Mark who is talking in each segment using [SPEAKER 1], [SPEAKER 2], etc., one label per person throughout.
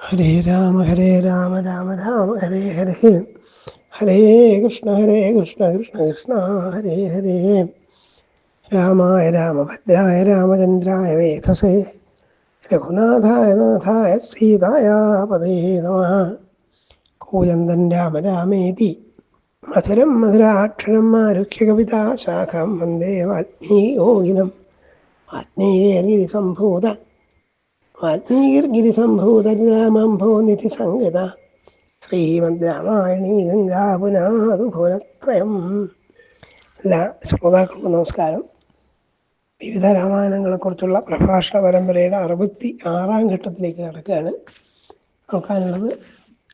[SPEAKER 1] ഹരേ രാമ ഹരേ രാമ രാമ രാമ ഹരേ ഹരേ. ഹരേ കൃഷ്ണ ഹരേ കൃഷ്ണ കൃഷ്ണ കൃഷ്ണ ഹരേ ഹരേ. രാമായ രാമഭദ്രായ രാമചന്ദ്രായ വേധസേ രഘുനാഥായ നാഥായ സീതായ പദേ നമ. കൂയന്തൻ രാമ രാമേതി. മധുരം മധുരാക്ഷരം ആരുഖ്യകവിതാ ശാഖം വന്ദേ വാത്മീയോഗിനം ആത്മീയഗിരിസംഭൂത വാൽമീകിർഗിരിസംഭൂതരാമംഭോ നിധി സംഗത ശ്രീമദ് രാമായണീ ഗംഗാപുനാതുഭുവനത്രയം എല്ലാ ശ്രോതാക്കൾക്കും നമസ്കാരം. വിവിധ രാമായണങ്ങളെക്കുറിച്ചുള്ള പ്രഭാഷണ പരമ്പരയുടെ അറുപത്തി ആറാം ഘട്ടത്തിലേക്ക് കടക്കുകയാണ്. നോക്കാനുള്ളത്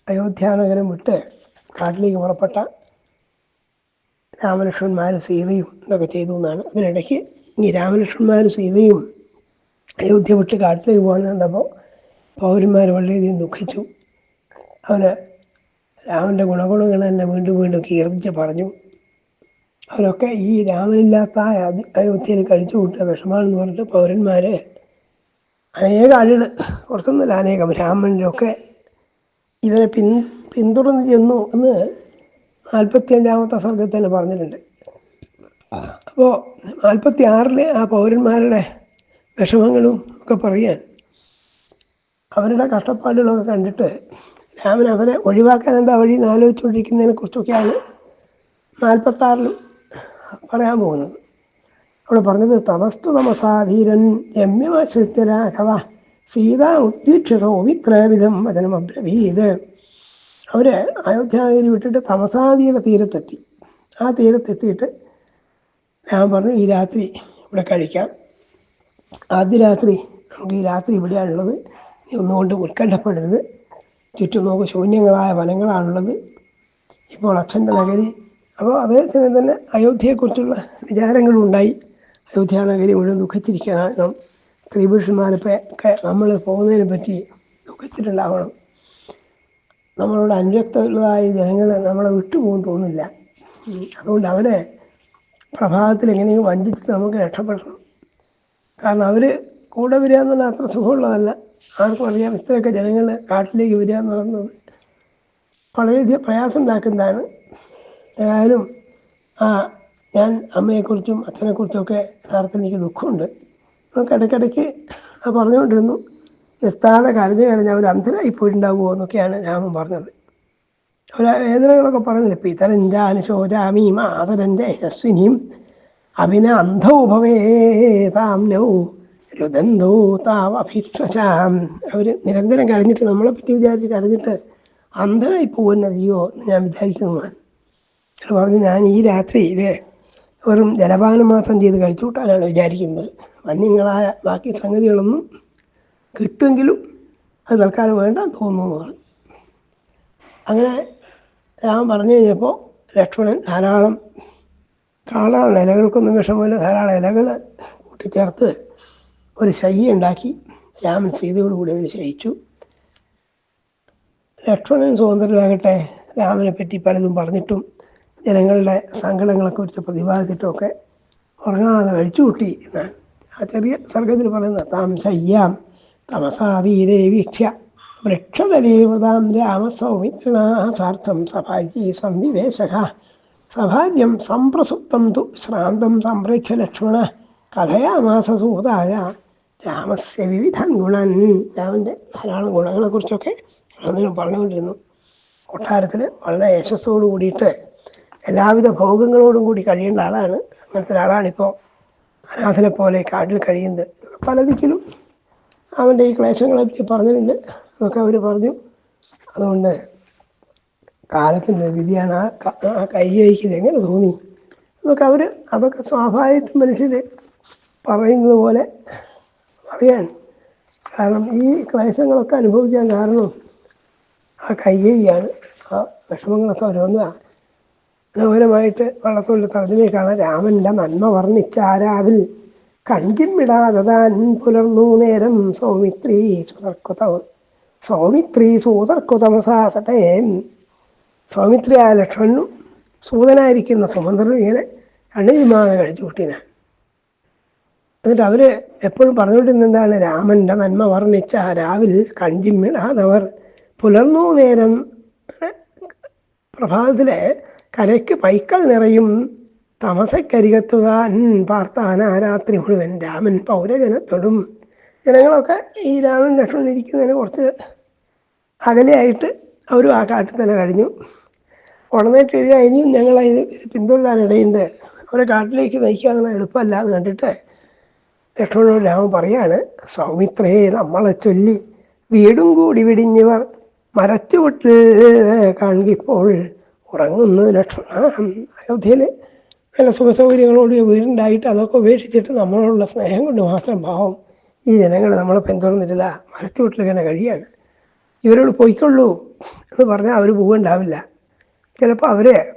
[SPEAKER 1] അയോധ്യാനഗരം വിട്ട് കാട്ടിലേക്ക് പുറപ്പെട്ട രാമലക്ഷ്മണന്മാരും സീതയും ഇതൊക്കെ ചെയ്തു എന്നാണ്. അതിനിടയ്ക്ക് ഈ രാമലക്ഷ്മണന്മാരും സീതയും അയോധ്യ വിട്ട് കാട്ടിലേക്ക് പോകാൻ കണ്ടപ്പോൾ പൗരന്മാർ വളരെയധികം ദുഃഖിച്ചു. അവന് രാമന്റെ ഗുണഗുണങ്ങൾ തന്നെ വീണ്ടും വീണ്ടും കീർത്തിച്ച് പറഞ്ഞു. അവരൊക്കെ ഈ രാമനില്ലാത്ത അയോധ്യയിൽ കഴിച്ചു കൂട്ടുക വിഷമാണെന്ന് പറഞ്ഞിട്ട് പൗരന്മാർ അനേക ആളുകൾ കുറച്ചൊന്നുമില്ല അനേകം രാമനിലൊക്കെ ഇവരെ പിൻ പിന്തുടർന്ന് ചെന്നു എന്ന് നാൽപ്പത്തി അഞ്ചാമത്തെ സർഗത്തിൽ തന്നെ പറഞ്ഞിട്ടുണ്ട്. അപ്പോൾ നാൽപ്പത്തി ആറിലെ ആ പൗരന്മാരുടെ വിഷമങ്ങളും ഒക്കെ പറയാൻ. അവരുടെ കഷ്ടപ്പാടുകളൊക്കെ കണ്ടിട്ട് രാമൻ അവരെ ഒഴിവാക്കാൻ എന്താ വഴി എന്ന് ആലോചിച്ചുകൊണ്ടിരിക്കുന്നതിനെ കുറിച്ചൊക്കെയാണ് നാൽപ്പത്താറിലും പറയാൻ പോകുന്നത്. അവിടെ പറഞ്ഞത് തതസ്തു തമസാധീരൻ രമ്യമാശ്രിത്യ രാഘവ സീത ഉദ്വീക്ഷ സൗമിത്രവിധം വചനമബ്രവീത് അവർ അയോധ്യാഗിരി വിട്ടിട്ട് തമസാദിയുടെ തീരത്തെത്തി. ആ തീരത്തെത്തിയിട്ട് ഞാൻ പറഞ്ഞു ഈ രാത്രി ഇവിടെ കഴിക്കാം. ആദ്യ രാത്രി ഈ രാത്രി ഇവിടെയാണുള്ളത്. നീ ഒന്നുകൊണ്ട് ഉത്കണ്ഠപ്പെടരുത് ചുറ്റും നോക്ക് ശൂന്യങ്ങളായ വനങ്ങളാണുള്ളത്. ഇപ്പോൾ അച്ഛന്റെ നഗരി അപ്പോൾ അതേസമയം തന്നെ അയോധ്യയെക്കുറിച്ചുള്ള വിചാരങ്ങളും ഉണ്ടായി അയോധ്യ നഗരി മുഴുവൻ ദുഃഖിച്ചിരിക്കണം. സ്ത്രീ പുരുഷന്മാരൊക്കെ നമ്മൾ പോകുന്നതിനെ പറ്റി ദുഃഖിച്ചിട്ടുണ്ടാവണം. നമ്മളോട് അനുരക്തമുള്ളതായ ജനങ്ങൾ നമ്മളെ വിട്ടുപോകും തോന്നുന്നില്ല. അതുകൊണ്ട് അവരെ പ്രഭാതത്തിൽ എങ്ങനെയും വഞ്ചിച്ച് നമുക്ക് രക്ഷപ്പെടണം. കാരണം അവർ കൂടെ വരിക എന്നുള്ള അത്ര സുഖമുള്ളതല്ല. ആർക്കും അറിയാം ഇത്രയൊക്കെ ജനങ്ങൾ കാട്ടിലേക്ക് വരിക എന്ന് പറയുന്നത്. വളരെയധികം പ്രയാസം ഉണ്ടാക്കുന്നതാണ് ഏതായാലും ആ ഞാൻ അമ്മയെക്കുറിച്ചും അച്ഛനെക്കുറിച്ചുമൊക്കെ യഥാർത്ഥത്തിൽ എനിക്ക് ദുഃഖമുണ്ട്. നമുക്ക് ഇടയ്ക്കിടയ്ക്ക് പറഞ്ഞുകൊണ്ടിരുന്നു. നിർത്താതെ കരഞ്ഞു കരഞ്ഞ് അവർ അന്ധരായി പോയിട്ടുണ്ടാവുമോ എന്നൊക്കെയാണ് രാമൻ പറഞ്ഞത്. അവർ വേദനകളൊക്കെ പറഞ്ഞില്ല? പിതരഞ്ചാനുശോചാമി ആദരഞ്ച യശ്വിനിയും ഭവേതാം നൗ രുദന്തോ താവഭിക്ഷാം. അവർ നിരന്തരം കരഞ്ഞിട്ട് നമ്മളെ പറ്റി വിചാരിച്ച് കരഞ്ഞിട്ട് അന്ധനായി അയ്യോ എന്ന് ഞാൻ വിചാരിക്കുന്നതാണ്. അയാൾ പറഞ്ഞു ഞാൻ ഈ രാത്രിയിൽ വെറും ജലപാനം മാത്രം ചെയ്ത് കഴിച്ചു കൂട്ടാനാണ് വിചാരിക്കുന്നത്. വന്യങ്ങളായ ബാക്കി സംഗതികളൊന്നും കിട്ടുമെങ്കിലും അത് തൽക്കാലം വേണ്ട തോന്നുന്നു. പറഞ്ഞു അങ്ങനെ രാമൻ പറഞ്ഞു കഴിഞ്ഞപ്പോൾ ലക്ഷ്മണൻ ധാരാളം ധാരാളം ഇലകൾക്കൊന്നും വിഷമമില്ല ധാരാളം ഇലകൾ കൂട്ടിച്ചേർത്ത് ഒരു ശയ്യ ഉണ്ടാക്കി രാമൻ സീതയോടുകൂടി അതിന് ശയിച്ചു. ലക്ഷ്മണൻ സ്വതന്ത്രനാകട്ടെ രാമനെ പറ്റി പലതും പറഞ്ഞിട്ടും ജനങ്ങളുടെ സങ്കടങ്ങളെ കുറിച്ച് പ്രതിപാദിച്ചിട്ടുമൊക്കെ ഉറങ്ങാതെ കഴിച്ചു കൂട്ടി എന്നാണ്. ആ ചെറിയ സർഗത്തിൽ പറയുന്നത് താം ശയ്യാം തമസാതീരേ വീക്ഷ്യ വൃക്ഷതലീവൃതാം രാമസൗമിത്രണാ സാർത്ഥം സഭാജി സന്ധിവേശ സഭാര്യം സംപ്രസുപ്തം തു ശ്രാന്തം സംപ്രേക്ഷ്യ ലക്ഷ്മണ കഥയാമാസ സൂതായ രാമസ്യ വിവിധ ഗുണൻ. രാമന്റെ ധാരാളം ഗുണങ്ങളെക്കുറിച്ചൊക്കെ അദ്ദേഹം പറഞ്ഞുകൊണ്ടിരുന്നു. കൊട്ടാരത്തിൽ വളരെ യശസ്സോടു കൂടിയിട്ട് എല്ലാവിധ ഭോഗങ്ങളോടും കൂടി കഴിയേണ്ട ആളാണ് അങ്ങനത്തെ ഒരാളാണിപ്പോൾ അനാഥനെ പോലെ കാട്ടിൽ കഴിയുന്നത്. പലതിക്കലും അവന്റെ ഈ ക്ലേശങ്ങളെ പറ്റി പറഞ്ഞിട്ടുണ്ട്. അതൊക്കെ അവർ പറഞ്ഞു. അതുകൊണ്ട് കാലത്തിന്റെ വിധിയാണ് ആ ആ കൈ അയക്കുന്നത് എങ്ങനെ തോന്നി? അതൊക്കെ അവർ അതൊക്കെ സ്വാഭാവികമായിട്ടും മനുഷ്യർ പറയുന്നത് പോലെ പറയാൻ. കാരണം ഈ ക്ലേശങ്ങളൊക്കെ അനുഭവിക്കാൻ കാരണം ആ കയ്യാണ് ആ വിഷമങ്ങളൊക്കെ ഓരോന്ന്. മനോഹരമായിട്ട് വള്ളത്തോളിൽ തർജമയെ രാമന്റെ നന്മ വർണിച്ച ആരാവിൽ കൺകിൻ വിടാതെ താൻ പുലർന്നു നേരം സൗമിത്രി സുതർക്കുതമ സൗമിത്രി സൂതർക്കുതമസാസട്ടെ സൗമിത്രി ആ ലക്ഷ്മണനും സൂതനായിരിക്കുന്ന സുമന്ത്രനും ഇങ്ങനെ കണ്ണുചുമാതെ കഴിച്ചു കുട്ടീനെ എന്നിട്ട് അവർ എപ്പോഴും പറഞ്ഞുകൊണ്ടിരുന്ന എന്താണ് രാമന്റെ നന്മ വർണിച്ച രാവിൽ കഞ്ചിമ്മിടാതവർ പുലർന്നു നേരം പ്രഭാതത്തിലെ കരയ്ക്ക് പൈക്കൾ നിറയും തമസക്കരികത്തുവാൻ പാർത്താന രാത്രി മുഴുവൻ രാമൻ പൗരജനത്തോടും. ജനങ്ങളൊക്കെ ഈ രാമൻ ലക്ഷ്മണൻ ഇരിക്കുന്നതിന് കുറച്ച് അകലെയായിട്ട് അവരും ആ കാട്ടിൽ തന്നെ കഴിഞ്ഞു. ഉണർന്നിട്ട് എഴുതി ഇനിയും ഞങ്ങൾ ഇത് പിന്തുടരാനിടയുണ്ട് അവരെ കാട്ടിലേക്ക് നയിക്കുക എന്നുള്ള എളുപ്പമല്ല എന്ന് കണ്ടിട്ട് ലക്ഷ്മണോട് രാമൻ പറയാണ് സൗമിത്രയെ നമ്മളെ ചൊല്ലി വീടും കൂടി വിടിഞ്ഞവർ മരച്ചുവിട്ട് കാണുകിപ്പോൾ ഉറങ്ങുന്നത് ലക്ഷ്മണ. അയോധ്യയിൽ നല്ല സുഖസൗകര്യങ്ങളോട് വീടുണ്ടായിട്ട് അതൊക്കെ ഉപേക്ഷിച്ചിട്ട് നമ്മളോടുള്ള സ്നേഹം കൊണ്ട് മാത്രം ഭാവം ഈ ജനങ്ങൾ നമ്മളെ പിന്തുടർന്നിട്ടില്ല. മരച്ചുവിട്ടിൽ ഇങ്ങനെ കഴിയാണ്. ഇവരോട് പോയിക്കൊള്ളൂ എന്ന് പറഞ്ഞാൽ അവർ പോവുണ്ടാവില്ല ചിലപ്പോൾ അവരെ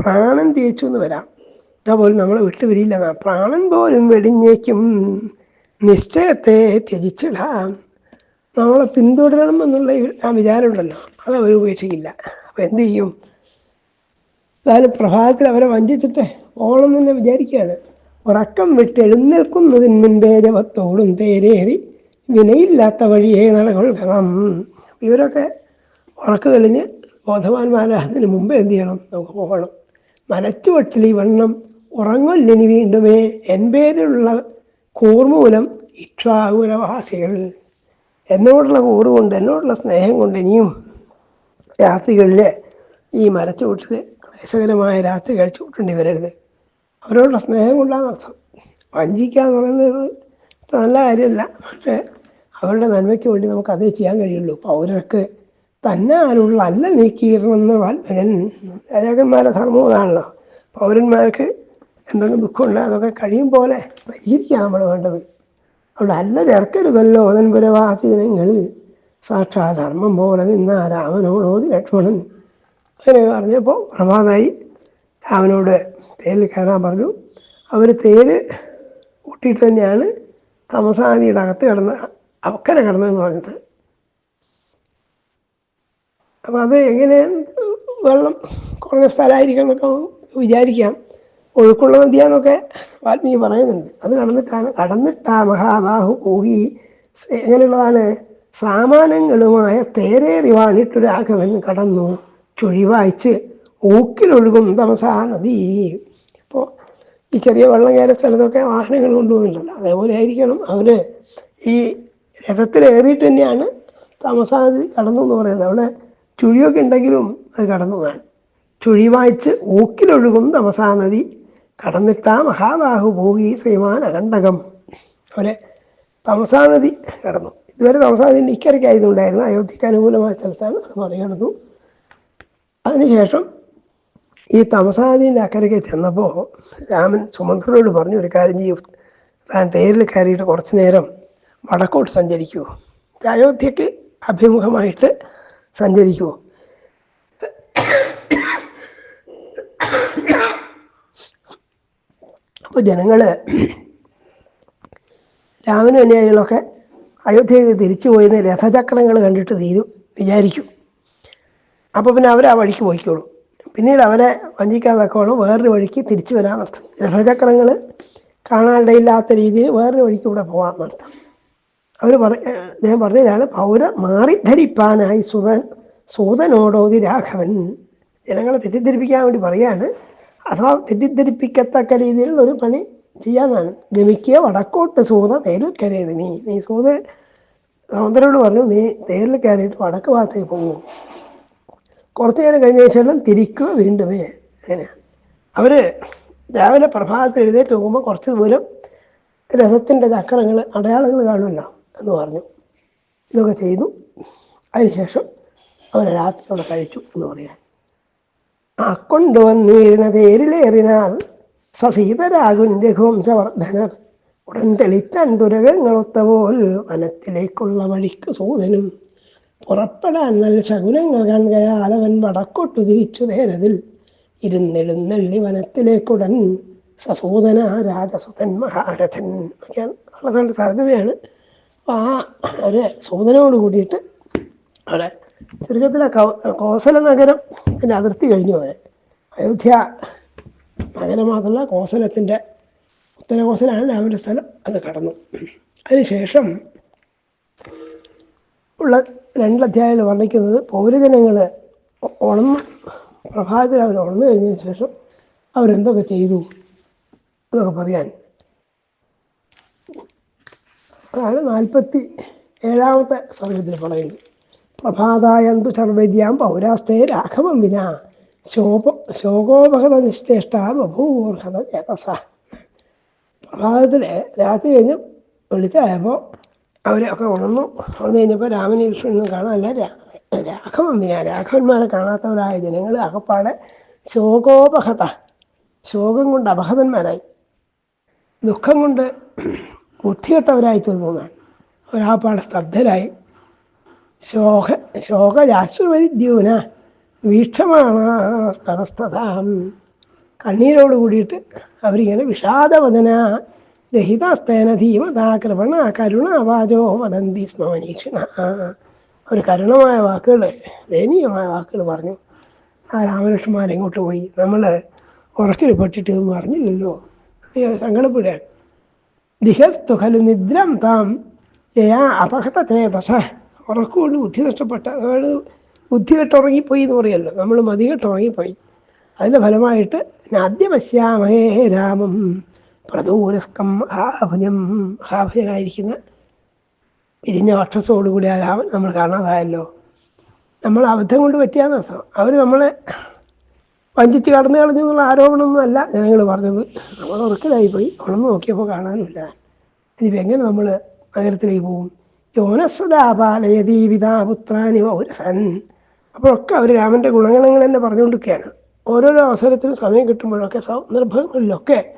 [SPEAKER 1] പ്രാണൻ തേച്ചു എന്ന് വരാം. ഇതാ പോലും നമ്മളെ വിട്ടു വരില്ല പ്രാണൻ പോലും വെടിഞ്ഞേക്കും. നിശ്ചയത്തെ ത്യജിച്ചിടാം. നമ്മളെ പിന്തുടരണം എന്നുള്ള ആ വിചാരമുണ്ടല്ലോ. അത് അവർ ഉപേക്ഷിക്കില്ല. അപ്പോൾ എന്ത് ചെയ്യും? അതായത് പ്രഭാതത്തിൽ അവരെ വഞ്ചിച്ചിട്ട് ഓണം തന്നെ വിചാരിക്കുകയാണ്. ഉറക്കം വിട്ട് എഴുന്നേൽക്കുന്നതിന് മുൻപേ ജപത്തോടും തേരേറി വിനയില്ലാത്ത വഴിയേ നടകൊള്ളണം. ഇവരൊക്കെ ഉറക്ക തെളിഞ്ഞ് ബോധവാന്മാരാകുന്നതിന് മുമ്പേ എന്ത് ചെയ്യണം? നമുക്ക് പോകണം. മലച്ചുവട്ടിൽ ഈ വണ്ണം ഉറങ്ങൊല്ലിനി വീണ്ടുമേ എൻ പേരിലുള്ള കൂർമൂലം ഇക്ഷാകുലവാസികൾ എന്നോടുള്ള കൂറ് കൊണ്ട് എന്നോടുള്ള സ്നേഹം കൊണ്ട് ഇനിയും രാത്രികളിൽ ഈ മരച്ചുവട്ടിൽ ക്ലേശകരമായ രാത്രി കഴിച്ചു വിട്ടുണ്ട് വരരുത്. അവരോടുള്ള സ്നേഹം കൊണ്ടാണ് അർത്ഥം. വഞ്ചിക്കുക എന്ന് പറയുന്നത് നല്ല കാര്യമല്ല. പക്ഷേ അവരുടെ നന്മയ്ക്ക് വേണ്ടി നമുക്ക് അതേ ചെയ്യാൻ കഴിയുള്ളൂ. പൗരർക്ക് തന്നെ ആരുള്ള അല്ല നീക്കിയിരുന്ന വാൽമകൻ രാജാക്കന്മാരുടെ ധർമ്മമാണല്ലോ പൗരന്മാർക്ക് എന്തെങ്കിലും ദുഃഖമുണ്ട് അതൊക്കെ കഴിയും പോലെ പരിഹരിക്കുക നമ്മൾ വേണ്ടത്. അവിടെ അല്ല ചേർക്കരുതല്ലോ അതൻപുരവാസീനങ്ങൾ സാക്ഷാ ധർമ്മം പോലെ നിന്ന രാമനോടോതി ലക്ഷ്മണൻ അങ്ങനെ പറഞ്ഞപ്പോൾ പ്രഭാതായി രാമനോട് തേരിൽ കയറാൻ പറഞ്ഞു. അവർ തേര് കൂട്ടിയിട്ട് തന്നെയാണ് തമസാനിയുടെ അകത്ത് കിടന്ന് അക്കരെ കിടന്നെന്ന് പറഞ്ഞിട്ട്. അപ്പം അത് എങ്ങനെ വെള്ളം കുറഞ്ഞ സ്ഥലമായിരിക്കും എന്നൊക്കെ വിചാരിക്കാം. ഒഴുക്കുള്ള നദിയാന്നൊക്കെ വാൽമീകി പറയുന്നുണ്ട്. അത് കടന്നിട്ടാണ് കടന്നിട്ടാ മഹാബാഹു പോകി എങ്ങനെയുള്ളതാണ്? സാമാനങ്ങളുമായ തേരേറി വാണിട്ട് കടന്നു ചുഴിവായിച്ച് ഊക്കിലൊഴുകും തമസാ നദി ഇപ്പോൾ ഈ ചെറിയ വെള്ളം കയറിയ സ്ഥലത്തൊക്കെ വാഹനങ്ങൾ കൊണ്ടുപോകുന്നുണ്ടല്ലോ. അതേപോലെ ആയിരിക്കണം അവർ ഈ രഥത്തിലേറിയിട്ട് തന്നെയാണ് താമസാനദി കടന്നു എന്ന് പറയുന്നത്. അവിടെ ചുഴിയൊക്കെ ഉണ്ടെങ്കിലും അത് കടന്നു എന്നാണ് ചുഴി വായിച്ച് ഊക്കിലൊഴുകും തമസാനദി കടന്നിട്ടാ മഹാബാഹു ഭൂഗി ശ്രീമാൻ അകണ്ടകം അവരെ തമസാനദി കടന്നു. ഇതുവരെ തമസാ തമസാനദിന്റെ ഇക്കരയ്ക്കായതുണ്ടായിരുന്നു അയോധ്യക്ക് അനുകൂലമായ സ്ഥലത്താണ് അത് മറികടന്നു അതിനുശേഷം ഈ തമസാ നദീന്റെ അക്കരയ്ക്ക് ചെന്നപ്പോൾ രാമൻ സുമന്ത്രനോട് പറഞ്ഞു ഒരു കാര്യം ചെയ്യും. താൻ തേരിൽ കയറിയിട്ട് കുറച്ച് നേരം വടക്കോട്ട് സഞ്ചരിക്കുമോ അയോധ്യക്ക് അഭിമുഖമായിട്ട് സഞ്ചരിക്കുമോ അപ്പോൾ ജനങ്ങൾ രാമനും അനുയായികളൊക്കെ അയോധ്യയിൽ തിരിച്ചു പോയിന്ന് രഥചക്രങ്ങൾ കണ്ടിട്ട് തീരും വിചാരിക്കും. അപ്പോൾ പിന്നെ അവർ ആ വഴിക്ക് പോയിക്കോളും. പിന്നീട് അവരെ വഞ്ചിക്കാൻ തക്കോളം വേറൊരു വഴിക്ക് തിരിച്ചു വരാമെന്നർത്ഥം രഥചക്രങ്ങൾ കാണാനിടയില്ലാത്ത രീതിയിൽ വേറൊരു വഴിക്ക് ഇവിടെ പോകാമെന്നർത്ഥം അവർ പറ അദ്ദേഹം പറഞ്ഞതാണ് പൗര മാറി ധരിപ്പാനായി സുതൻ സൂതനോടോതി രാഘവൻ ജനങ്ങളെ തെറ്റിദ്ധരിപ്പിക്കാൻ വേണ്ടി പറയാണ്. അഥവാ തെറ്റിദ്ധരിപ്പിക്കത്തക്ക രീതിയിലുള്ള ഒരു പണി ചെയ്യാന്നാണ് ഗമിക്കുക വടക്കോട്ട് സൂത തേരിൽ കയറിയത് നീ നീ സൂത സൗന്ദരോട് പറഞ്ഞു നീ തേരിൽ കയറിയിട്ട് വടക്ക് ഭാഗത്തേക്ക് പോകും. കുറച്ച് നേരം കഴിഞ്ഞ ശേഷം തിരിക്കുക വീണ്ടുമേ അങ്ങനെയാണ്. അവർ രാവിലെ പ്രഭാതത്തിൽ എഴുന്നേറ്റ് പോകുമ്പോൾ കുറച്ച് ദൂരം രഥത്തിന്റെ ചക്രങ്ങൾ അടയാളങ്ങൾ കാണുമല്ലോ. എന്ന് പറഞ്ഞു. ഇതൊക്കെ ചെയ്തു. അതിനുശേഷം അവർ രാത്രി അവിടെ കഴിച്ചു എന്ന് പറയാൻ. ആ കൊണ്ടുവന്നിരുന്ന തേരിലേറിനാൽ സസീതരാകുൻ രഘുവംശവർദ്ധനർ ഉടൻ തെളിച്ചൻ ദുരകങ്ങളൊത്ത പോൽ വനത്തിലേക്കുള്ള വഴിക്ക് സൂതനും പുറപ്പെടാൻ നല്ല ശകുനങ്ങൾ കാണുകയാൽ അവൻ വടക്കോട്ടു തിരിച്ചു നേരതിൽ ഇരുന്നെഴുന്നള്ളി വനത്തിലേക്കുടൻ സസൂതന രാജസുതൻ മഹാരഥൻ. ഒക്കെയാണ്. വളരെ അപ്പോൾ ആ ഒരു സൂചനയോട് കൂടിയിട്ട് അവിടെ ചുരുക്കത്തിലെ കോസല നഗരം അതിന്റെ അതിർത്തി കഴിഞ്ഞു പോയത് അയോധ്യ നഗരം മാത്രമല്ല കോസലത്തിന്റെ ഉത്തരകോസലാണ് രാമന്റെ സ്ഥലം അത് കടന്നു. അതിനുശേഷം ഉള്ള രണ്ടധ്യായങ്ങൾ വർണിക്കുന്നത് പൗരജനങ്ങൾ ഉണർന്ന് പ്രഭാതത്തിൽ അവർ ഉണർന്നു കഴിഞ്ഞതിന് ശേഷം അവരെന്തൊക്കെ ചെയ്തു എന്നൊക്കെ പറയാൻ അതാണ് നാൽപ്പത്തി ഏഴാമത്തെ സർഗത്തിൽ പറയുന്നത്. പ്രഭാതായന്തു സർവജ്യാം പൗരാസ്തേ രാഘവം വിന. ശോഭ ശോകോപഹത നിശ്ചേഷ്ട ബഭൂർഹത ചേതസ. പ്രഭാതത്തിൽ രാത്രി കഴിഞ്ഞ് വിളിച്ചായപ്പോൾ അവരൊക്കെ ഉണർന്നു. ഉണർന്നു കഴിഞ്ഞപ്പോൾ രാമനെ വിഷ്ണുവിനും കാണാനല്ല രാ- രാഘവൻ വിന. രാഘവന്മാരെ കാണാത്തവരായ ജനങ്ങൾ അകപ്പാടെ ശോകോപഹത ശോകം കൊണ്ട് അപഹതന്മാരായി. ദുഃഖം കൊണ്ട് ബുദ്ധികെട്ടവരായി തീർന്നതാണ് അവരാപ്പാടെ സ്തബ്ധരായി. ശോക ശോകജാശ്രുവരിദ്യൂന വീക്ഷമാണ് സ്ഥലസ്ഥതാം കണ്ണീരോട് കൂടിയിട്ട് അവരിങ്ങനെ വിഷാദവദന. ദഹിതാസ്തേന ധീമതാ കൃപണ കരുണ വാചോ വദന്തി സ്മ അവർ കരുണമായ വാക്കുകൾ ദയനീയമായ വാക്കുകൾ പറഞ്ഞു. ആ രാമലക്ഷ്മണൻ എങ്ങോട്ട് പോയി? നമ്മൾ ഉറക്കിൽ പെട്ടിട്ട് ഇതൊന്നും അറിഞ്ഞില്ലല്ലോ. സങ്കടപ്പെടുകയാണ്. ദിഹസ്തു ഖലു നിദ്രം താം യയാ അപകട ചേതസ ഉറക്കുകൊണ്ട് ബുദ്ധി നഷ്ടപ്പെട്ട അതായത് ബുദ്ധി കെട്ടുറങ്ങിപ്പോയി എന്ന് പറയുമല്ലോ നമ്മൾ മതി കെട്ടുറങ്ങിപ്പോയി അതിന്റെ ഫലമായിട്ട് ആദ്യ പശ്യാമഹേ രാമം പ്രദൂരസ്കം മഹാഭുജം മഹാഭുജനായിരിക്കുന്ന പിരിഞ്ഞ വക്ഷസോടുകൂടി ആ രാമൻ നമ്മൾ കാണാതായല്ലോ. നമ്മൾ അബദ്ധം കൊണ്ട് പറ്റിയാന്നർത്ഥം. അവർ നമ്മളെ വഞ്ചിച്ച് കടന്നു കളഞ്ഞു എന്നുള്ള ആരോപണമൊന്നുമല്ല ജനങ്ങൾ പറഞ്ഞത്. നമ്മൾ ഉറക്കലായി പോയി അവളൊന്നും നോക്കിയപ്പോൾ കാണാനില്ല. ഇനിയിപ്പോൾ എങ്ങനെ നമ്മൾ നഗരത്തിലേക്ക് പോകും? യോനസ്വദാപാലയതീ പിതാപുത്രാനി പൗരസൻ അപ്പോഴൊക്കെ അവർ രാമന്റെ ഗുണഗണങ്ങൾ തന്നെ പറഞ്ഞുകൊണ്ടിരിക്കുകയാണ്. ഓരോരോ അവസരത്തിനും സമയം കിട്ടുമ്പോഴൊക്കെ സന്ദർഭങ്ങളിലൊക്കെ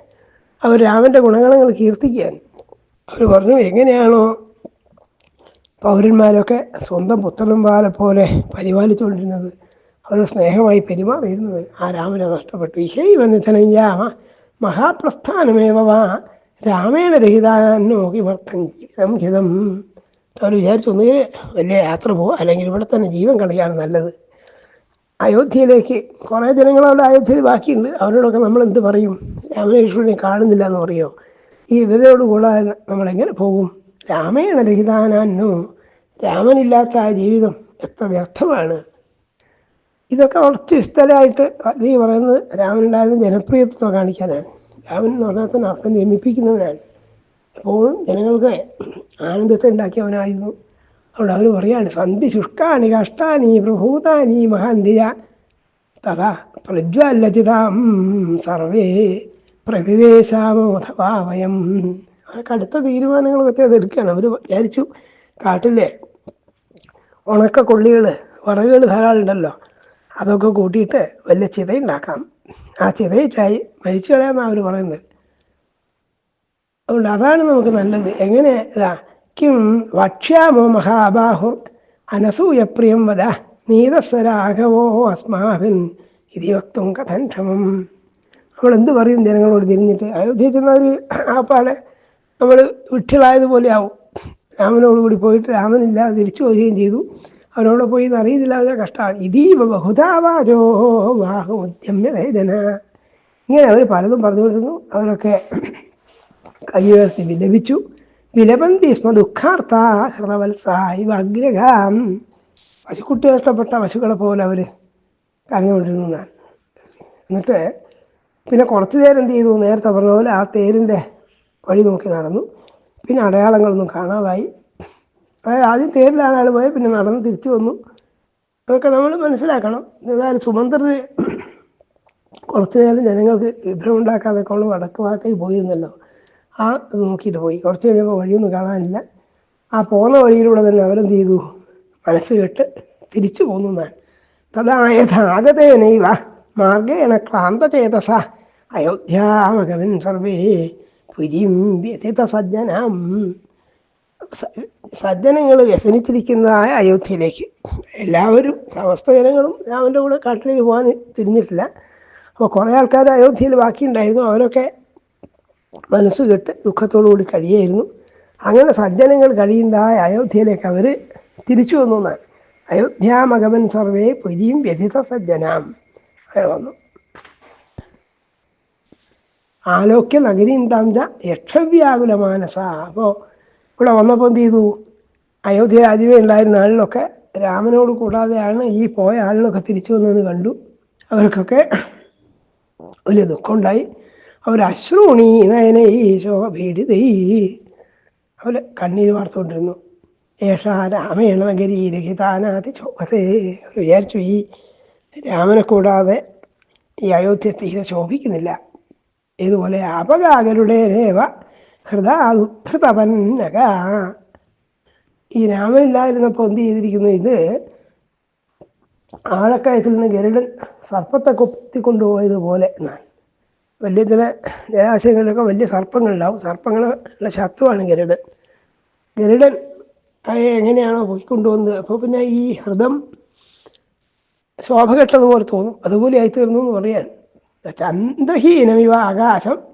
[SPEAKER 1] അവർ രാമന്റെ ഗുണഗണങ്ങൾ കീർത്തിക്കുകയാണ്. അവർ പറഞ്ഞു എങ്ങനെയാണോ പൗരന്മാരൊക്കെ സ്വന്തം പുത്രന്മാരെ പോലെ പരിപാലിച്ചുകൊണ്ടിരുന്നത്. അവർ സ്നേഹമായി പെരുമാറിയിരുന്നത്. ആ രാമനെ നഷ്ടപ്പെട്ടു. ഇഹൈവ നിധനയ്യാമ മഹാപ്രസ്ഥാനമേവ രാമേണ രഹിതാനോ വർത്തം ജീവിതം ഹിതം. അവർ വിചാരിച്ചു ഒന്നുകിൽ വലിയ യാത്ര പോകുക അല്ലെങ്കിൽ ഇവിടെ തന്നെ ജീവൻ കളിയാണ് നല്ലത്. അയോധ്യയിലേക്ക് കുറേ ജനങ്ങളവിടെ അയോധ്യയിൽ ബാക്കിയുണ്ട്. അവരോടൊക്കെ നമ്മൾ എന്ത് പറയും? രാമകൃഷ്ണനെ കാണുന്നില്ല എന്ന് പറയുമോ ഈ ഇവരോട് കൂടാതെ നമ്മളെങ്ങനെ പോകും? രാമേണ രഹിതാനോ രാമനില്ലാത്ത ആ ജീവിതം എത്ര വ്യർത്ഥമാണ്. ഇതൊക്കെ കുറച്ച് വിസ്തരമായിട്ട് നീ പറയുന്നത് രാമനുണ്ടായിരുന്ന ജനപ്രിയത്വം കാണിക്കാനാണ്. രാമൻ എന്ന് പറഞ്ഞാൽ തന്നെ അർത്ഥം രമിപ്പിക്കുന്നവനാണ് എപ്പോഴും ജനങ്ങൾക്ക് ആനന്ദത്തെ ഉണ്ടാക്കിയവനായിരുന്നു. അതുകൊണ്ട് അവർ പറയാണ് സന്ധി ശുഷ്കാണി കഷ്ടാനി പ്രഭൂതാനി മഹാന്തിയ തഥാ പ്രജ്വല്ലചിതാം സർവേ പ്രവിവേശാമോധവാ വയം. കടുത്ത തീരുമാനങ്ങളൊക്കെ അത് എടുക്കുകയാണ്. അവർ വിചാരിച്ചു കാട്ടിലെ ഉണക്ക കൊള്ളികൾ വറകുകൾ ധാരാളം ഉണ്ടല്ലോ. അതൊക്കെ കൂട്ടിയിട്ട് വലിയ ചിതയുണ്ടാക്കാം ആ ചിതയിച്ചായി മരിച്ചു കളയാമെന്നാണ് അവർ പറയുന്നത്. അതുകൊണ്ട് അതാണ് നമുക്ക് നല്ലത്. എങ്ങനെ? ഇതാ കിം വക്ഷ്യാമോ മഹാബാഹു അനസൂയപ്രിയം വദ നീതസ്വരാഘവോ അസ്മാവിൻ ഇതി വക്തും കഥൻ ക്ഷമം നമ്മൾ എന്ത് പറയും ജനങ്ങളോട് തിരിഞ്ഞിട്ട്? അയോധ്യ ചെന്നവർ ആ പാടെ നമ്മൾ വിട്ടിലായതുപോലെ ആവും രാമനോടുകൂടി പോയിട്ട് രാമനില്ലാതെ തിരിച്ചു വരികയും ചെയ്തു. അവരോട് പോയി എന്ന് അറിയുന്നില്ല അവരുടെ കഷ്ടമാണ് ഇതീവ ബഹുതാവാരോ ബാഹുദ്യമ്യ വേദന. ഇങ്ങനെ അവർ പലതും പറഞ്ഞു കൊടുക്കുന്നു. അവരൊക്കെ കൈയുയർത്തി വിലപിച്ചു വിലപന്തി സ്മ ദുഃഖാർത്ഥ ഹൃദവത്സായി അഗ്രഹാം പശുക്കുട്ടി പശുക്കളെ പോലെ അവർ കരഞ്ഞുകൊണ്ടിരുന്നു ഞാൻ എന്നിട്ട് പിന്നെ കുറച്ച് നേരം എന്ത് ചെയ്തു? നേരത്തെ പറഞ്ഞ പോലെ ആ തേരിന്റെ വഴി നോക്കി നടന്നു. പിന്നെ അടയാളങ്ങളൊന്നും കാണാതായി. ആദ്യം തേരിലാണ് ആൾ പോയത് പിന്നെ നടന്ന് തിരിച്ചു വന്നു. അതൊക്കെ നമ്മൾ മനസ്സിലാക്കണം. ഏതായാലും സുമന്ത്രന് കുറച്ച് നേരം ജനങ്ങൾക്ക് വിഭ്രം ഉണ്ടാക്കാതൊക്കെ ഉള്ള വടക്ക് ഭാഗത്തേക്ക് പോയിരുന്നല്ലോ. ആ നോക്കിയിട്ട് പോയി. കുറച്ച് കഴിഞ്ഞപ്പോൾ വഴിയൊന്നും കാണാനില്ല. ആ പോകുന്ന വഴിയിലൂടെ തന്നെ അവരെന്ത് ചെയ്തു? മനസ്സ് കെട്ട് തിരിച്ചു പോന്നു ഞാൻ തഥായഥാഗതേനൈവ മാർഗേണ ക്ലാന്തചേതസ അയോധ്യാമകവൻ സർവേ പുരിം വ്യതിത സജ്ജനം സജ്ജനങ്ങൾ വ്യസനിച്ചിരിക്കുന്നതായ അയോധ്യയിലേക്ക് എല്ലാവരും സമസ്ത ജനങ്ങളും രാമന്റെ കൂടെ കാട്ടിലേക്ക് പോകാൻ തിരിഞ്ഞിട്ടില്ല. അപ്പോൾ കുറേ ആൾക്കാർ അയോധ്യയിൽ ബാക്കിയുണ്ടായിരുന്നു. അവരൊക്കെ മനസ്സ് കെട്ട് ദുഃഖത്തോടു കൂടി കഴിയായിരുന്നു. അങ്ങനെ സജ്ജനങ്ങൾ കഴിയുന്നതായ അയോധ്യയിലേക്ക് അവർ തിരിച്ചു വന്നു എന്നാണ്. അയോധ്യാമകമൻ സർവേ പുരിയും വ്യഥിത സജ്ജനാം. അങ്ങനെ വന്നു. ആലോക്യ നഗരീം താംജ യക്ഷവ്യാകുല മാനസ അപ്പോൾ ഇവിടെ വന്നപ്പോൾ എന്ത് ചെയ്തു? അയോധ്യ രാജ്യമേ ഉണ്ടായിരുന്ന ആളിലൊക്കെ രാമനോട് കൂടാതെയാണ് ഈ പോയ ആളിലൊക്കെ തിരിച്ചു വന്നതെന്ന് കണ്ടു. അവർക്കൊക്കെ വലിയ ദുഃഖമുണ്ടായി. അവർ അശ്രൂണി നയനൈ ശോഭീഡിതൈ അവർ കണ്ണീര് വാർത്തുകൊണ്ടിരുന്നു. ഏഷ രാമേണ നഗരി രഹിതാനാതി ശോഭതേ. അവർ വിചാരിച്ചു ഈ രാമനെ കൂടാതെ ഈ അയോധ്യ തീരെ ശോഭിക്കുന്നില്ല. ഇതുപോലെ അപകാകരുടെ രേവ ഹൃദാധൃതപന്നക ഈ രാമനില്ലായിരുന്നപ്പോൾ എന്ത് ചെയ്തിരിക്കുന്നു? ഇത് ആഴക്കയത്തിൽ നിന്ന് ഗരുഡൻ സർപ്പത്തെ കൊത്തിക്കൊണ്ടുപോയതുപോലെ എന്നാണ്. വലിയ ചില ജലാശയങ്ങളിലൊക്കെ വലിയ സർപ്പങ്ങളുണ്ടാവും. സർപ്പങ്ങളുടെ ശത്രുവാണ് ഗരുഡൻ. ഗരുഡൻ അയെ എങ്ങനെയാണോ പൊയ്ക്കൊണ്ടുവന്നത്? അപ്പോൾ പിന്നെ ഈ ഹൃദം ശോഭ കെട്ടതുപോലെ തോന്നും. അതുപോലെ ആയിത്തീർന്നു എന്ന് പറയാൻ. ചന്ദ്രഹീനമിവ ആകാശം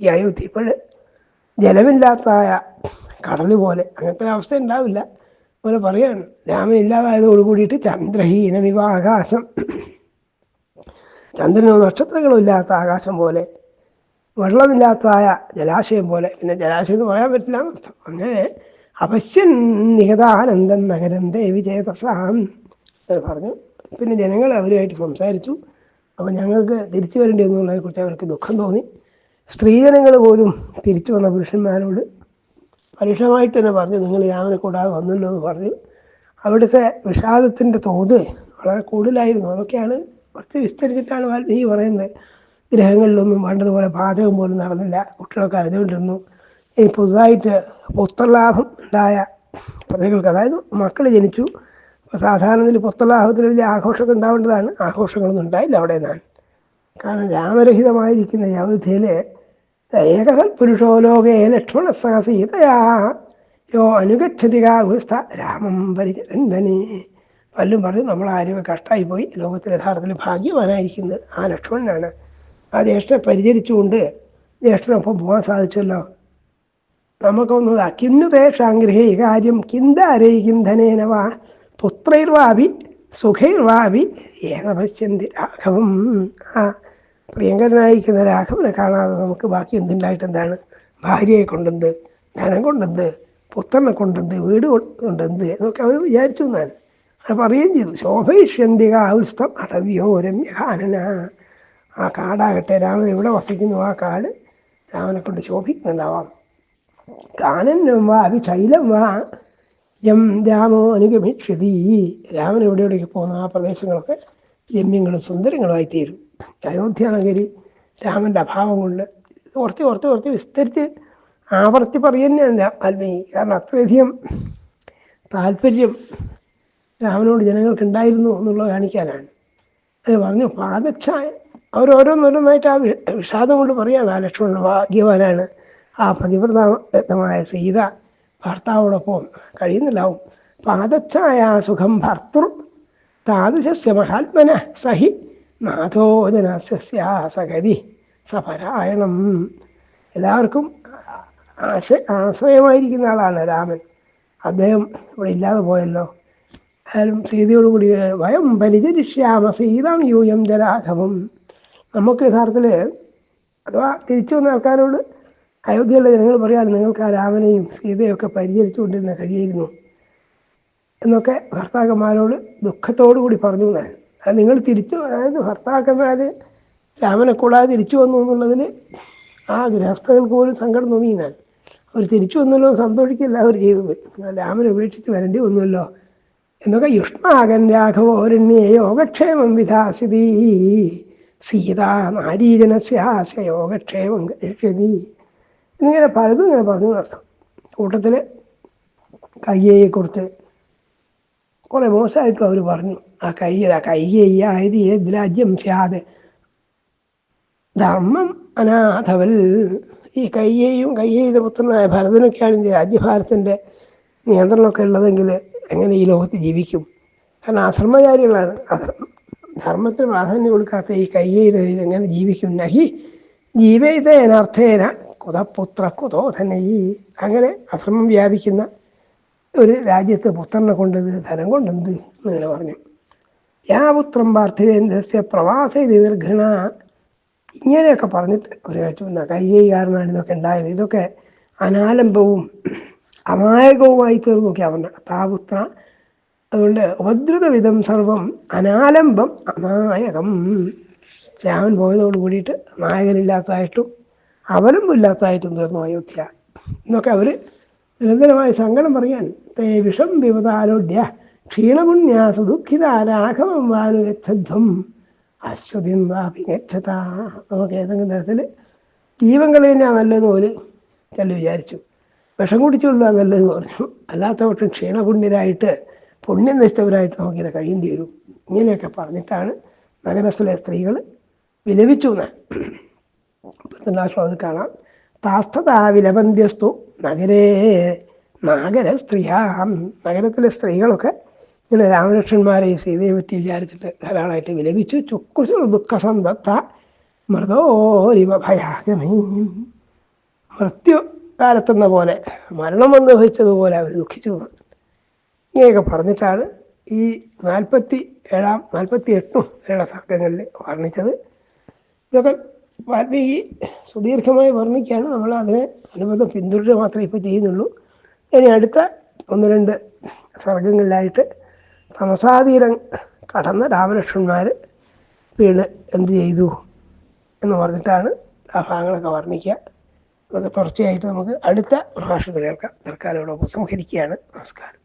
[SPEAKER 1] ഈ അയോധ്യ ഇപ്പോഴ് ജലമില്ലാത്തായ കടൽ പോലെ. അങ്ങനത്തെ ഒരു അവസ്ഥ ഉണ്ടാവില്ല. പോലെ പറയാണ്. രാമൻ ഇല്ലാതായതോട് കൂടിയിട്ട് ചന്ദ്രഹീന ആകാശം ചന്ദ്രനോ നക്ഷത്രങ്ങളോ ഇല്ലാത്ത ആകാശം പോലെ വെള്ളമില്ലാത്തതായ ജലാശയം പോലെ. പിന്നെ ജലാശയം എന്ന് പറയാൻ പറ്റില്ല എന്നർത്ഥം. അങ്ങനെ അവശ്യൻ നിഹതാനന്ദൻ നഗരം ദേവി ചേതസാം പറഞ്ഞു. പിന്നെ ജനങ്ങൾ അവരുമായിട്ട് സംസാരിച്ചു. അപ്പോൾ ഞങ്ങൾക്ക് തിരിച്ചു വരേണ്ടി വന്നുള്ളതിനെക്കുറിച്ച് അവർക്ക് ദുഃഖം തോന്നി. സ്ത്രീജനങ്ങൾ പോലും തിരിച്ചു വന്ന പുരുഷന്മാരോട് പരുഷമായിട്ട് തന്നെ പറഞ്ഞു നിങ്ങൾ രാമനെ കൂടാതെ വന്നല്ലോ എന്ന് പറഞ്ഞു. അവിടുത്തെ വിഷാദത്തിന്റെ തോത് വളരെ കൂടുതലായിരുന്നു. അതൊക്കെയാണ് കുറച്ച് വിസ്തരിച്ചിട്ടാണ് വാൽമീകി പറയുന്നത് ഗ്രഹങ്ങളിലൊന്നും വേണ്ടതുപോലെ പാചകം പോലും നടന്നില്ല. കുട്ടികളൊക്കെ അറിഞ്ഞുകൊണ്ടിരുന്നു ഇനി പുതുതായിട്ട് പുത്രലാഭം ഉണ്ടായ പ്രജകൾക്ക് അതായത് മക്കൾ ജനിച്ചു അപ്പോൾ സാധാരണത്തിൽ പുത്രലാഭത്തിൽ വലിയ ആഘോഷമൊക്കെ ഉണ്ടാവേണ്ടതാണ്. ആഘോഷങ്ങളൊന്നും ഉണ്ടായില്ല അവിടെ നിന്നാണ് കാരണം രാമരഹിതമായിരിക്കുന്ന അയോധ്യയിലെ ഏകസൽ പുരുഷോ ലോകേ ലക്ഷ്മണ സഹസീതയാ യോ അനുഗച്ഛതി കാസ്ഥ രാമം പരിചരന്തനെ പല്ലും പറഞ്ഞു നമ്മൾ ആരും കഷ്ടമായി പോയി. ലോകത്തിൽ യഥാർത്ഥത്തിൽ ഭാഗ്യവാനായിരിക്കുന്നത് ആ ലക്ഷ്മണനാണ്. ആ ജ്യേഷ്ഠനെ പരിചരിച്ചുകൊണ്ട് ജ്യേഷ്ഠനൊപ്പം പോകാൻ സാധിച്ചല്ലോ. നമുക്കൊന്ന് കിന്നു തേഷാഗ്രഹേ കാര്യം കിന്താരൈ ധനേനവാ പുത്രൈർവാഭി സുഖൈർവാഭി ഏന പശ്യന്തി രാഘവം. ആ പ്രിയങ്കരനായിരിക്കുന്ന രാഘവനെ കാണാതെ നമുക്ക് ബാക്കി എന്തുണ്ടായിട്ട് എന്താണ്? ഭാര്യയെ കൊണ്ടെന്ത് ധനം കൊണ്ടെന്ത് പുത്രനെ കൊണ്ടെന്ത് വീട് കൊണ്ടെന്ത് എന്നൊക്കെ അവർ വിചാരിച്ചു എന്നാണ്. അത് പറയുകയും ചെയ്തു ശോഭയിഷ്യന്തിക ഔസ്തം അടവിയോ രമ്യഹാനന ആ കാടാകട്ടെ രാമൻ എവിടെ വസിക്കുന്നു? ആ കാട് രാമനെ കൊണ്ട് ശോഭിക്കുന്നുണ്ടാവാം. കാനനും വാ അഭിശൈലം വാ. യം രാമോ അനുഗമിക്ഷതി രാമൻ എവിടെ എവിടേക്ക് പോകുന്ന ആ പ്രദേശങ്ങളൊക്കെ രമ്യങ്ങളും സുന്ദരങ്ങളുമായി തീരും. അയോധ്യ നഗരി രാമന്റെ അഭാവം കൊണ്ട് ഓർത്തി ഓർത്തി കുറച്ച് വിസ്തരിച്ച് ആവർത്തി പറയുന്നതല്ല വാൽമീകി കാരണം അത്രയധികം താല്പര്യം രാമനോട് ജനങ്ങൾക്ക് ഉണ്ടായിരുന്നു എന്നുള്ളത് കാണിക്കാനാണ്. അത് പറഞ്ഞു പാദക്ഷായ അവരോരോന്നോരോന്നായിട്ട് ആ വിഷാദം കൊണ്ട് പറയുകയാണ് ആ ലക്ഷ്മണൻ ഭാഗ്യവാനാണ് ആ പതിവ്രതമായ സീത. ഭർത്താവോടൊപ്പം കഴിയുന്നില്ലാവും. പാദച്ഛായ സുഖം ഭർത്തൃ താദൃശസ്യ മഹാത്മന സഹി. നാഥോജനസ്യ സഗതി. സപരായണം. എല്ലാവർക്കും ആശ ആശ്രയമായിരിക്കുന്ന ആളാണ് രാമൻ. അദ്ദേഹം ഇവിടെ ഇല്ലാതെ പോയല്ലോ. ആയാലും സീതയോടുകൂടി വയം പരിചരിഷ്യാമ സീതാം യൂയം ജരാഘവം. നമുക്ക് യഥാർത്ഥത്തിൽ അഥവാ തിരിച്ചു വന്ന ആൾക്കാരോട് അയോധ്യയിലെ ജനങ്ങൾ പറയാണ് നിങ്ങൾക്ക് ആ രാമനെയും സീതയും ഒക്കെ പരിചരിച്ചുകൊണ്ടിരുന്ന കഴിയായിരുന്നു. എന്നൊക്കെ ഭർത്താക്കന്മാരോട് ദുഃഖത്തോടു കൂടി പറഞ്ഞു എന്നാണ്. അത് നിങ്ങൾ തിരിച്ചു അതായത് ഭർത്താക്കന്മാർ രാമനെ കൂടാതെ തിരിച്ചു വന്നു എന്നുള്ളതിൽ ആ ഗൃഹസ്ഥകൾക്ക് പോലും സങ്കടം തോന്നിയെന്നാണ് അവർ തിരിച്ചു വന്നല്ലോ സന്തോഷിക്കില്ല അവർ ചെയ്തത്. രാമനെ ഉപേക്ഷിച്ച് വരേണ്ടി വന്നുവല്ലോ. എന്നൊക്കെ യുഷ്മാകൻ രാഘവോരണ്യേ യോഗക്ഷേമം വിധാസിതീ. സീതാ നാരീജനസ്യാശ യോഗക്ഷേമം കഴിഷ്യതി എന്നിങ്ങനെ പലതും ഇങ്ങനെ പറഞ്ഞു നടത്തും കൂട്ടത്തിൽ കയ്യേയെക്കുറിച്ച് കുറെ മോശമായിട്ടും അവർ പറഞ്ഞു. ആ കയ്യ കയ്യേയ കയ്യേയായത് ഏത് രാജ്യം സ്യാത്? ധർമ്മം അനാഥവൽ. ഈ കയ്യേയും കയ്യേയുടെ പുത്രനായ ഭരതനൊക്കെയാണ് ഈ രാജ്യഭാരത്തിന്റെ നിയന്ത്രണമൊക്കെ ഉള്ളതെങ്കിൽ എങ്ങനെ ഈ ലോകത്ത് ജീവിക്കും? കാരണം അധർമ്മചാരികളാണ്. അധർമ്മം ധർമ്മത്തിന് പ്രാധാന്യം കൊടുക്കാത്ത ഈ കയ്യേയുടെ എങ്ങനെ ജീവിക്കും? നഹി ജീവേതേനർത്ഥേന കുതോ തന്നെ ഈ അങ്ങനെ അധർമ്മം വ്യാപിക്കുന്ന ഒരു രാജ്യത്ത് പുത്രനെ കൊണ്ടത് ധനം കൊണ്ടെന്ത് എന്നിങ്ങനെ പറഞ്ഞു. യാ പുത്രം പാർത്ഥിവേന്ദ്രസ്യ പ്രവാസ നിർഘൃണ ഇങ്ങനെയൊക്കെ പറഞ്ഞിട്ട് ഒരു കാഴ്ച കൈകാരനാണ് ഇതൊക്കെ ഉണ്ടായത്. ഇതൊക്കെ അനാലംബവും അമായകവുമായി തീർന്നൊക്കെ അവരുടെ താപുത്ര. അതുകൊണ്ട് ഉപദ്രുതവിധം സർവം അനാലംബം അനായകം. രാമൻ പോയതോട് കൂടിയിട്ട് നായകനില്ലാത്തതായിട്ടും അവലംബമില്ലാത്തതായിട്ടും തീർന്നു അയോധ്യ. എന്നൊക്കെ അവർ നിരന്തരമായ സങ്കടം പറയാൻ തേ വിഷം വിവതാരോഢ്യ ക്ഷീണപുണ്യ ദുഃഖിത രാഘവം വാനുരച്ഛധ്വം അശ്വതിം വാപി ഗച്ഛത നമുക്ക് ഏതെങ്കിലും തരത്തിൽ ജീവൻ കളയുന്ന നല്ലതെന്ന് പോലെ ചെല്ലു വിചാരിച്ചു. വിഷം കുടിച്ചുള്ള നല്ലതെന്ന് പറഞ്ഞു. അല്ലാത്ത പക്ഷം ക്ഷീണപുണ്യരായിട്ട് പുണ്യം നശിച്ചവരായിട്ട് നമുക്കിത് കഴിയേണ്ടി വരും. ഇങ്ങനെയൊക്കെ പറഞ്ഞിട്ടാണ് നഗരത്തിലെ സ്ത്രീകൾ വിലപിച്ചു എന്ന് പത്തൊന്നാം ശ്ലോകത്തിൽ കാണാം. വിലപന്ധ്യസ്തു നഗരേ നാഗര സ്ത്രീയാം നഗരത്തിലെ സ്ത്രീകളൊക്കെ ഇങ്ങനെ രാമകൃഷ്ണന്മാരെ ഈ സീതയെ പറ്റി വിചാരിച്ചിട്ട് ധാരാളമായിട്ട് വിലപിച്ചു. ചുക്കുശു ദുഃഖസന്തത്ത മൃതോരിവ ഭയാഗമേ മൃത്യു കാലത്തെന്ന പോലെ മരണം അനുഭവിച്ചതുപോലെ ഭവിച്ചതുപോലെ അവർ ദുഃഖിച്ചു. ഇങ്ങനെയൊക്കെ പറഞ്ഞിട്ടാണ് ഈ നാൽപ്പത്തി ഏഴാം നാൽപ്പത്തി എട്ടും വരെയുള്ള സർഗങ്ങളിൽ വർണിച്ചത്. ഇതൊക്കെ വാൽമീകി സുദീർഘമായി വർണിക്കുകയാണ്. നമ്മൾ അതിനെ അനുബന്ധം പിന്തുടരുക മാത്രമേ ഇപ്പോൾ ചെയ്യുന്നുള്ളൂ. ഇനി അടുത്ത ഒന്ന് രണ്ട് സർഗങ്ങളിലായിട്ട് തമസാതീരം കടന്ന രാമലക്ഷ്മണന്മാർ വീണ് എന്ത് ചെയ്തു എന്ന് പറഞ്ഞിട്ടാണ് ആ ഭാഗങ്ങളൊക്കെ വർണിക്കുക. അതൊക്കെ തുടർച്ചയായിട്ട് നമുക്ക് അടുത്ത പ്രഭാഷണത്തിൽ കേൾക്കാം. തൽക്കാലം ഇവിടെ ഉപസംഹരിക്കുകയാണ് നമസ്കാരം.